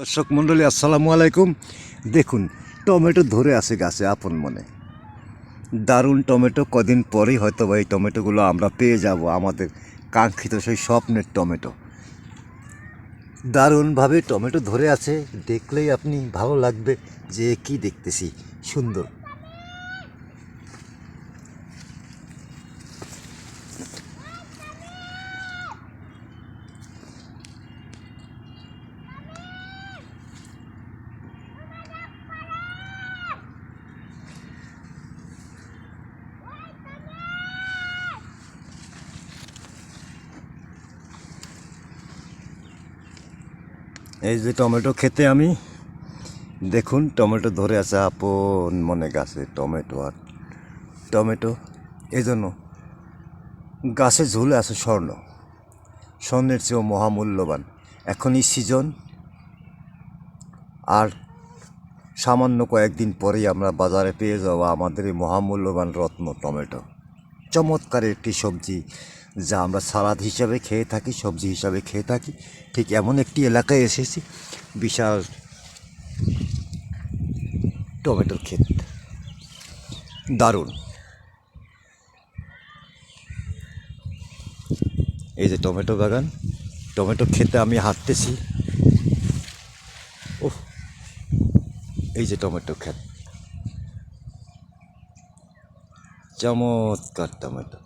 দর্শক মণ্ডলী, আসসালামু আলাইকুম। দেখুন, টমেটো ধরে আছে গাছে, আপন মনে। দারুণ টমেটো, কদিন পরেই হয়তো বা এই টমেটোগুলো আমরা পেয়ে যাব আমাদের কাঙ্ক্ষিত সেই স্বপ্নের টমেটো। দারুণভাবে টমেটো ধরে আছে, দেখলেই আপনি ভালো লাগবে যে কি দেখতেছি, সুন্দর। এই যে টমেটো খেতে আমি, দেখুন টমেটো ধরে আছে আপন মনে গাছে, টমেটো আর টমেটো। এই জন্য গাছে ঝুলে আছে স্বর্ণ। স্বর্ণের চেয়েও মহামূল্যবান। এখনই সিজন আর সামান্য কয়েকদিন পরেই আমরা বাজারে পেয়ে যাব আমাদের এই মহামূল্যবান রত্ন টমেটো। চমৎকার একটি সবজি যা আমরা সালাদ হিসাবে খেয়ে থাকি, সবজি হিসাবে খেয়ে থাকি। ঠিক এমন একটি এলাকায় এসেছি, বিশাল টমেটোর ক্ষেত। দারুণ। এই যে টমেটো বাগান, টমেটো খেতে আমি হাঁটতেছি। ও এই যে টমেটো ক্ষেত। ちゃ重かったもんやった。